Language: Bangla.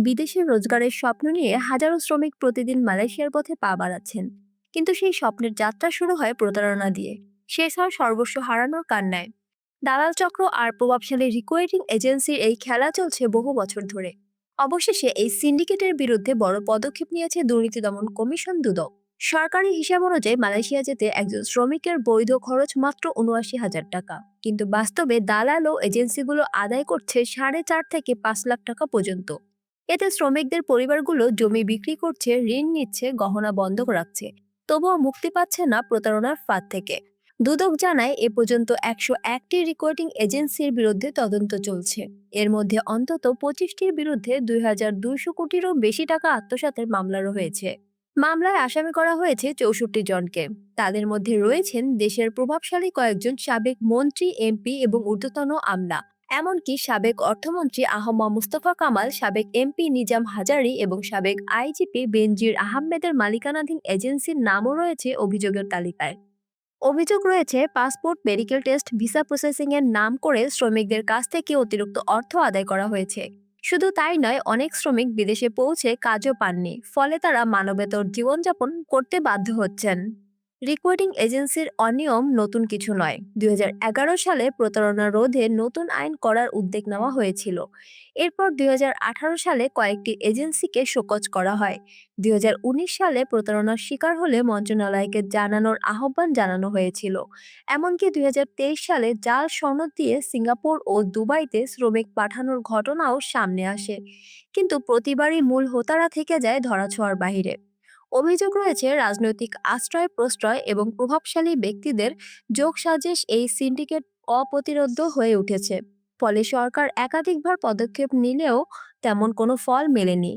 বিদেশে রোজগারের স্বপ্ন নিয়ে হাজারো শ্রমিক প্রতিদিন মালয়েশিয়ার পথে পা বাড়াচ্ছেন। কিন্তু সেই স্বপ্নের যাত্রা শুরু হয় প্রতারণা দিয়ে। শেষ হয় সর্বস্ব হারানোর কান্নায়। দালাল চক্র আর প্রভাবশালী রিকোয়েটিং এজেন্সির এই খেলা চলছে বহু বছর ধরে। অবশেষে এই সিন্ডিকেটের বিরুদ্ধে বড় পদক্ষেপ নিয়েছে দুর্নীতি দমন কমিশন দুদক। সরকারি হিসাব অনুযায়ী মালয়েশিয়া যেতে একজন শ্রমিকের বৈধ খরচ মাত্র উনআশি হাজার টাকা। কিন্তু বাস্তবে দালাল ও এজেন্সিগুলো আদায় করছে সাড়ে চার থেকে পাঁচ লাখ টাকা পর্যন্ত। এতে শ্রমিকদের পরিবারগুলো জমি বিক্রি করছে, ঋণ নিচ্ছে, গহনা বন্ধক রাখছে। তবুও মুক্তি পাচ্ছে না প্রতারণার ফাঁদ থেকে। দুদক জানায়, এ পর্যন্ত একশো একটি রেকর্ডিং এজেন্সির বিরুদ্ধে তদন্ত চলছে। এর মধ্যে অন্তত পঁচিশটির বিরুদ্ধে দুই হাজার দুইশো কোটিরও বেশি টাকা আত্মসাতের মামলা রয়েছে। মামলায় আসামি করা হয়েছে চৌষট্টি জনকে। তাদের মধ্যে রয়েছেন দেশের প্রভাবশালী কয়েকজন সাবেক মন্ত্রী, এমপি এবং ঊর্ধ্বতন আমলা। এমনকি সাবেক অর্থমন্ত্রী আহমা মুস্তফা কামাল, সাবেক এমপি নিজাম হাজারি এবং সাবেক আইজিপি বেনজির আহমেদের মালিকানাধীন এজেন্সির নামও রয়েছে অভিযোগের তালিকায়। অভিযোগ রয়েছে, passport, medical test, visa processing এর নাম করে শ্রমিকদের কাছ থেকে অতিরিক্ত অর্থ আদায় করা হয়েছে। শুধু তাই নয়, অনেক শ্রমিক বিদেশে পৌঁছে কাজও পাননি, ফলে তারা মানবেতর জীবনযাপন করতে বাধ্য হচ্ছেন। রিকোয়েডিং এজেন্সির অনিয়ম নতুন কিছু নয়। দুই সালে প্রতারণা রোধে নতুন আইন করার উদ্যোগ নেওয়া হয়েছিল। এরপর দু হাজার আঠারো সালে কয়েকটি এজেন্সিকে শোকজ করা হয়। দু হাজার উনিশ সালে প্রতারণার শিকার হলে মন্ত্রণালয়কে জানানোর আহ্বান জানানো হয়েছিল। এমনকি দুই হাজার তেইশ সালে জাল সনদ দিয়ে সিঙ্গাপুর ও দুবাইতে শ্রমিক পাঠানোর ঘটনাও সামনে আসে। কিন্তু প্রতিবারই মূল হোতারা থেকে যায় ধরাছোঁয়ার বাহিরে। অভিযোগ রয়েছে, রাজনৈতিক আশ্রয়, প্রশ্রয় এবং প্রভাবশালী ব্যক্তিদের যোগসাজেশ এই সিন্ডিকেট অপ্রতিরোধ্য হয়ে উঠেছে। ফলে সরকার একাধিকবার পদক্ষেপ নিলেও তেমন কোনো ফল মেলেনি।